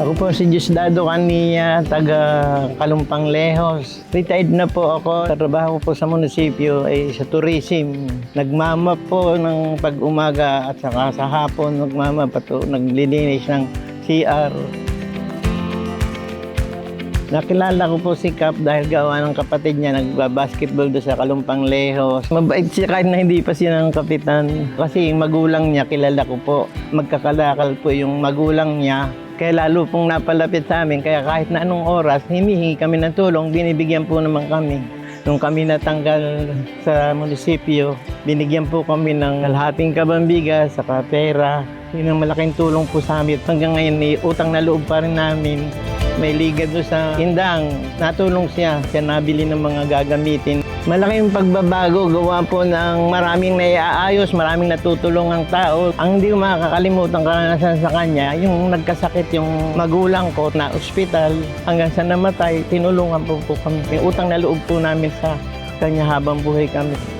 Ako po si Diosdado Cania, taga Kalumpang Lehos. Retired na po ako. Trabaho po sa munisipyo ay sa tourism. Nagmamap po ng pag-umaga at saka sa hapon nagmamap at naglilinis ng CR. Nakilala ko po si Cap dahil gawa ng kapatid niya nagbabasketball doon sa Kalumpang Lehos. Mabait siya kahit na hindi pa siya ng kapitan. Kasi yung magulang niya, kilala ko po. Magkakalakal po yung magulang niya. Kaya lalo pong napalapit sa amin. Kaya kahit na anong oras, hinihingi kami ng tulong, binibigyan po naman kami. Nung kami natanggal sa munisipyo, binigyan po kami ng kalahating kabambigas, saka pera. Yun ang malaking tulong po sa amin. Hanggang ngayon, may utang na loob pa rin namin. May liga doon sa Indang. Natulong siya. Siya nabili ng mga gagamitin. Malaking pagbabago. Gawa po ng maraming naiaayos, maraming natutulong ang tao. Ang hindi ko makakalimutan karanasan sa kanya, yung nagkasakit yung magulang ko na ospital hanggang sa namatay, tinulungan po po kami. May utang na loob po namin sa kanya habang buhay kami.